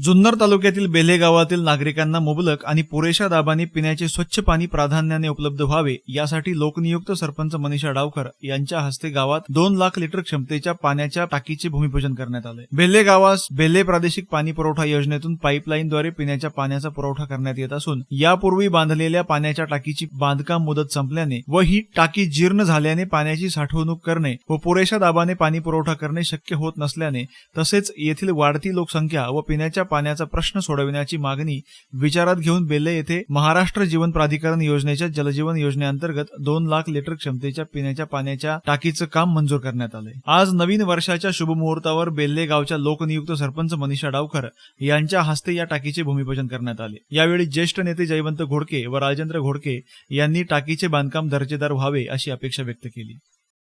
जुन्नर तालुक्यातील बेले गावातील नागरिकांना मुबलक आणि पुरेशा दाबाने पिण्याचे स्वच्छ पाणी प्राधान्याने उपलब्ध व्हावे यासाठी लोकनियुक्त सरपंच मनीषा डावकर यांच्या हस्ते गावात दोन लाख लिटर क्षमतेच्या पाण्याच्या टाकीचे भूमिपूजन करण्यात आले. बेले गावास बेले प्रादेशिक पाणी पुरवठा योजनेतून पाईपलाईनद्वारे पिण्याच्या पाण्याचा पुरवठा करण्यात येत असून यापूर्वी बांधलेल्या पाण्याच्या टाकीची बांधकाम मुदत संपल्याने व ही टाकी जीर्ण झाल्याने पाण्याची साठवणूक करणे व पुरेशा दाबाने पाणी पुरवठा करणे शक्य होत नसल्याने तसेच येथील वाढती लोकसंख्या व पिण्याच्या पाण्याचा प्रश्न सोडविण्याची मागणी विचारात घेऊन बेल्ले येथे महाराष्ट्र जीवन प्राधिकरण योजनेच्या जलजीवन योजनेअंतर्गत दोन लाख लिटर क्षमतेच्या पिण्याच्या पाण्याच्या टाकीचं काम मंजूर करण्यात आले आज नवीन वर्षाच्या शुभमुहूर्तावर बेल्ले गावच्या लोकनियुक्त सरपंच मनीषा डावकर यांच्या हस्ते या टाकीचे भूमिपूजन करण्यात आले. यावेळी ज्येष्ठ नेते जयवंत घोडके व राजेंद्र घोडके यांनी टाकीचे बांधकाम दर्जेदार व्हावे अशी अपेक्षा व्यक्त केली.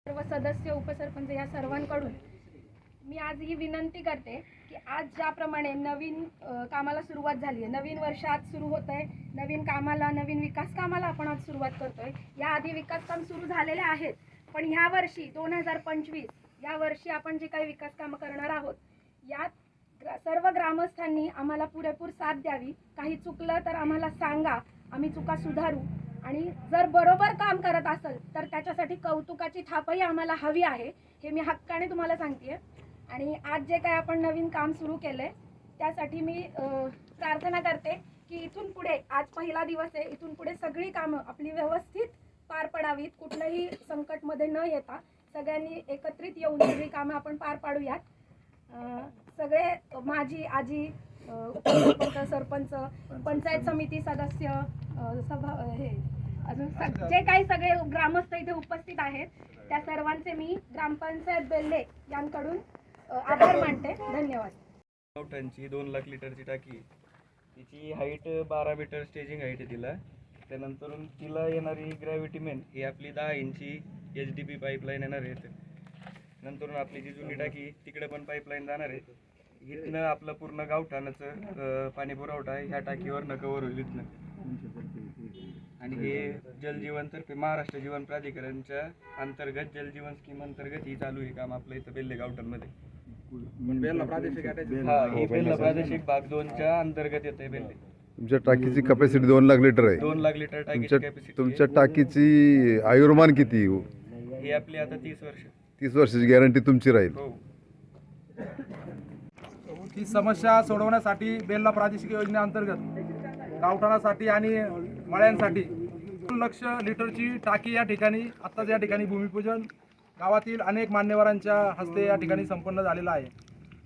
सर्व सदस्य उपसरपंच या सर्वांकडून मी आज ही विनंती करते की आज ज्याप्रमाणे नवीन कामाला सुरुवात झाली आहे नवीन वर्ष आज सुरू होत आहे नवीन कामाला नवीन विकास कामाला आपण आज सुरुवात करतो आहे याआधी विकास काम सुरू झालेले आहेत पण ह्या वर्षी दोन हजार पंचवीस या वर्षी आपण जे काही विकास कामं करणार आहोत यात ग्रा- सर्व ग्रामस्थांनी आम्हाला पुरेपूर साथ द्यावी. काही चुकलं तर आम्हाला सांगा आम्ही चुका सुधारू. आणि जर बरोबर काम करत असेल तर त्याच्यासाठी कौतुकाची थापही आम्हाला हवी आहे. हे मी हक्काने तुम्हाला सांगते आणि आज जे काय आपण नवीन काम सुरू केलं आहे त्यासाठी मी प्रार्थना करते की इथून पुढे आज पहिला दिवस आहे इथून पुढे सगळी कामं आपली व्यवस्थित पार पडावीत कुठलंही संकटमध्ये न येता सगळ्यांनी एकत्रित येऊन सगळी कामं आपण पार पाडूयात. सगळे माझी आजी सरपंच पंचायत समिती सदस्य सभा हे अजून सग- जे काही सगळे ग्रामस्थ इथे उपस्थित आहेत त्या सर्वांचे मी ग्रामपंचायत बेल्ले यांकडून आभार मानते. धन्यवाद. टनची दोन लाख लिटरची टाकी. तिची हाईट बारा मीटर स्टेजिंग हाईट आहे तिला. त्यानंतर तिला येणारी ग्रॅव्हिटी मेन ही आपली दहा इंची एच डी पी पाईपलाईन येणार आहे नंतर आपली जी जुनी टाकी तिकडे पण पाईपलाईन जाणार आहे. इथनं आपलं पूर्ण गावठाणाचं पाणी पुरवठा आहे. ह्या टाकीवर कवर होईल इथनं. आणि हे जलजीवनतर्फे महाराष्ट्र जीवन प्राधिकरणच्या अंतर्गत जलजीवन स्कीम अंतर्गत ही चालू आहे काम आपलं इथं बेल्ले गावठाणमध्ये. हा ही बेल्ला प्रादेशिक भाग दोनच्या अंतर्गत येते बेल्ले. तुमच्या टाकीची कपॅसिटी दोन लाख लिटर आहे. दोन लाख लिटर टाकीची तुमच्या कॅपॅसिटी तुमच्या टाकीची आयुर्मान किती ही? आपली आता तीस वर्ष. तीस वर्षाची गॅरंटी तुमची राहील. हो. ही समस्या सोडवण्यासाठी बेल्ला प्रादेशिक योजनेअंतर्गत गावठाणासाठी आणि मळ्यांसाठी दोन लक्ष लिटरची टाकी या ठिकाणी आत्ताच या ठिकाणी भूमिपूजन गावातील अनेक मान्यवरांच्या हस्ते या ठिकाणी संपन्न झालेला आहे.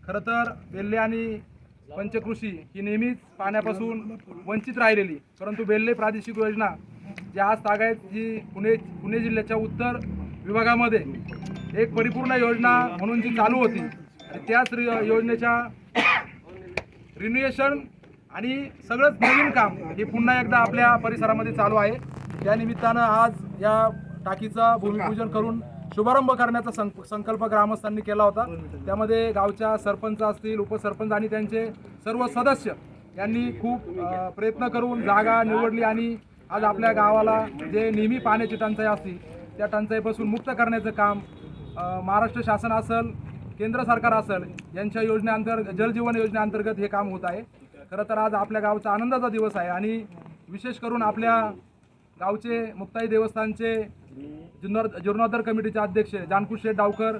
खरं तर बेल्ले आणि पंचकृषी ही नेहमीच पाण्यापासून वंचित राहिलेली परंतु बेल्ले प्रादेशिक योजना जी आज तागायत जी पुणे पुणे जिल्ह्याच्या उत्तर विभागामध्ये एक परिपूर्ण योजना म्हणून जी चालू होती आणि त्याच योजनेच्या रिन्युएशन आणि सगळंच नवीन काम हे पुन्हा एकदा आपल्या परिसरामध्ये चालू आहे. त्यानिमित्तानं आज या टाकीचा भूमिपूजन करून शुभारंभ करण्याचा संक संकल्प ग्रामस्थांनी केला होता. त्यामध्ये गावच्या सरपंच असतील उपसरपंच आणि त्यांचे सर्व सदस्य यांनी खूप प्रयत्न करून जागा निवडली आणि आज आपल्या गावाला जे नेहमी पाण्याची टंचाई असते त्या टंचाईपासून मुक्त करण्याचं काम महाराष्ट्र शासन असेल केंद्र सरकार असेल यांच्या योजनेअंतर्गत जलजीवन योजनेअंतर्गत हे काम होत आहे. खरं तर आज आपल्या गावचा आनंदाचा दिवस आहे आणि विशेष करून आपल्या गावचे मुक्ताई देवस्थानचे जुन्नर जीर्णोद्धार कमिटीचे अध्यक्ष जानकू शेठ डावकर.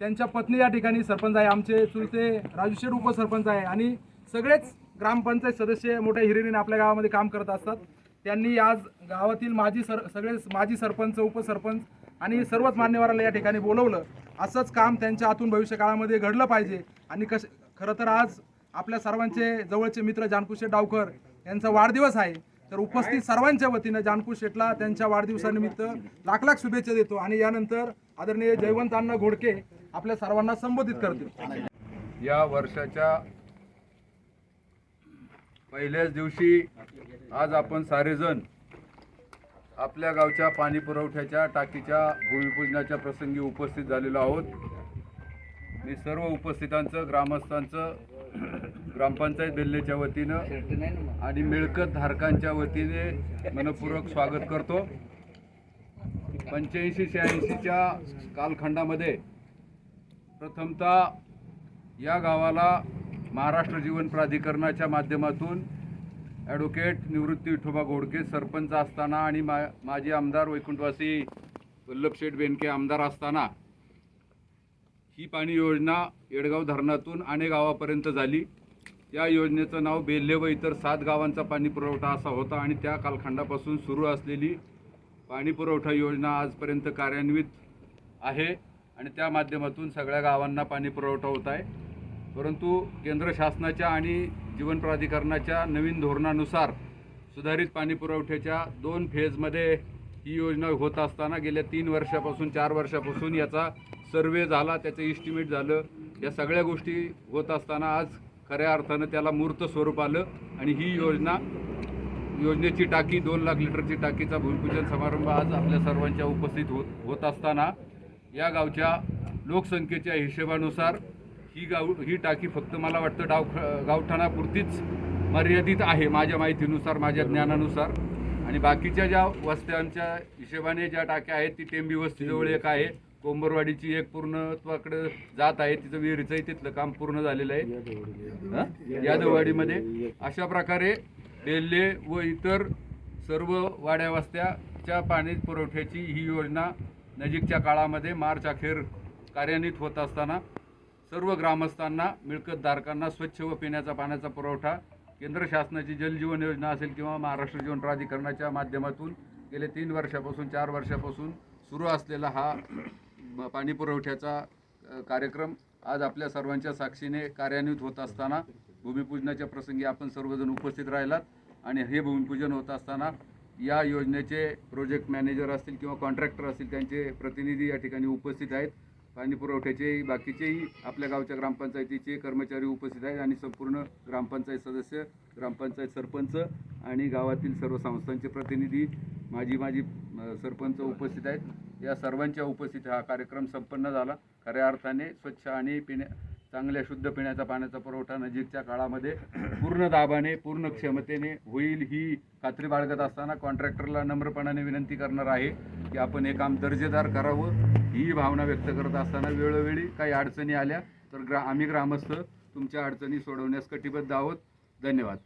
त्यांच्या पत्नी या ठिकाणी सरपंच आहे. आमचे चुलते राजू शेठ उपसरपंच आहे. आणि सगळेच ग्रामपंचायत सदस्य मोठ्या हिरिरीने आपल्या गावामध्ये काम करत असतात. त्यांनी आज गावातील माजी सर सगळे माजी सरपंच उपसरपंच आणि सर्वच मान्यवराला या ठिकाणी बोलवलं. असंच काम त्यांच्या हातून भविष्य काळामध्ये घडलं पाहिजे. आणि कश खरं तर आज आपल्या सर्वांचे जवळचे मित्र जानकुशे डावकर यांचा वाढदिवस आहे. तर उपस्थित सर्वांच्या वतीनं जानकू शेठला त्यांच्या वाढदिवसानिमित्त लाख लाख शुभेच्छा देतो आणि यानंतर आदरणीय जयवंत अण्णा घोडके आपल्या सर्वांना संबोधित करतील. या वर्षाच्या पहिल्याच दिवशी आज आपण सारेजण आपल्या गावच्या पाणी पुरवठ्याच्या टाकीच्या भूमिपूजनाच्या प्रसंगी उपस्थित झालेलो आहोत. मी सर्व उपस्थितांचं ग्रामस्थांचं ग्रामपंचायत बेल्लेच्या वतीनं आणि मिळकत धारकांच्या वतीने मनपूर्वक स्वागत करतो. पंच्याऐंशी शहाऐंशीच्या कालखंडामध्ये प्रथमतः या गावाला महाराष्ट्र जीवन प्राधिकरणाच्या माध्यमातून ॲडव्होकेट निवृत्ती विठोबा घोडके सरपंच असताना आणि मा माजी आमदार वैकुंठवासी वल्लभशेठ बेनके आमदार असताना ही पाणी योजना येडगाव धरणातून आणे गावापर्यंत झाली. या योजनेचं नाव बेल्ले व इतर सात गावांचा पाणी पुरवठा असा होता आणि त्या कालखंडापासून सुरू असलेली पाणी पुरवठा योजना आजपर्यंत कार्यान्वित आहे आणि त्या माध्यमातून सगळ्या गावांना पाणी पुरवठा होत आहे. परंतु केंद्र शासनाच्या आणि जीवन प्राधिकरणाच्या नवीन धोरणानुसार सुधारित पाणी पुरवठ्याच्या दोन फेजमध्ये ही योजना होत असताना गेल्या तीन वर्षापासून चार वर्षापासून याचा सर्वे झाला त्याचं इस्टिमेट झालं. या सगळ्या गोष्टी होत असताना आज खऱ्या अर्थानं त्याला मूर्त स्वरूप आलं आणि ही योजना योजनेची टाकी दोन लाख लिटरची टाकीचा भूमिपूजन समारंभ आज आपल्या सर्वांच्या उपस्थित होत होत असताना या गावच्या लोकसंख्येच्या हिशेबानुसार ही गाव ही टाकी फक्त मला वाटतं डाव गावठाणापुरतीच मर्यादित आहे माझ्या माहितीनुसार माझ्या ज्ञानानुसार. आणि बाकीच्या ज्या वस्त्यांच्या हिशेबाने ज्या टाक्या आहेत ती टेंबी वस्तीजवळ एक आहे. कोंबरवाडीची एक पूर्णत्वाकडे जात आहे. तिचं विहिरीचंही तिथलं काम पूर्ण झालेलं आहे. यादववाडीमध्ये. अशा प्रकारे बेल्ले व इतर सर्व वाड्या वस्त्याच्या पाणी पुरवठ्याची ही योजना नजीकच्या काळामध्ये मार्च अखेर कार्यान्वित होत असताना सर्व ग्रामस्थांना मिळकतधारकांना स्वच्छ व पिण्याचा पाण्याचा पुरवठा केंद्र शासनाची जलजीवन योजना असेल किंवा महाराष्ट्र जीवन प्राधिकरणाच्या माध्यमातून गेले तीन वर्षापासून चार वर्षापासून सुरू असलेला हा पाणी पुरवठ्याचा कार्यक्रम आज आपल्या सर्वांच्या साक्षीने कार्यान्वित होत असताना भूमिपूजनाच्या प्रसंगी आपण सर्वजण उपस्थित राहिलात आणि हे भूमिपूजन होत असताना या योजनेचे प्रोजेक्ट मॅनेजर असतील किंवा कॉन्ट्रॅक्टर असतील त्यांचे प्रतिनिधी या ठिकाणी उपस्थित आहेत. पाणी पुरवठ्याचे बाकीचेही आपल्या गावच्या ग्रामपंचायतीचे कर्मचारी उपस्थित आहेत आणि संपूर्ण ग्रामपंचायत सदस्य ग्रामपंचायत सरपंच आणि गावातील सर्व संस्थांचे प्रतिनिधी माजी माजी सरपंच उपस्थित आहेत. या सर्वांच्या उपस्थित हा कार्यक्रम संपन्न झाला. खऱ्या अर्थाने स्वच्छ आणि पिण्या चांगल्या शुद्ध पिण्याचा पाण्याचा पुरवठा नजीकच्या काळामध्ये पूर्ण दाबाने पूर्ण क्षमतेने होईल ही खात्री बाळगत असताना कॉन्ट्रॅक्टरला नम्रपणाने विनंती करणार आहे की आपण हे काम दर्जेदार करावं. ही भावना व्यक्त करत असताना वेळोवेळी काही अडचणी आल्या तर ग्रा आम्ही ग्रामस्थ तुमच्या अडचणी सोडवण्यास कटिबद्ध आहोत. धन्यवाद.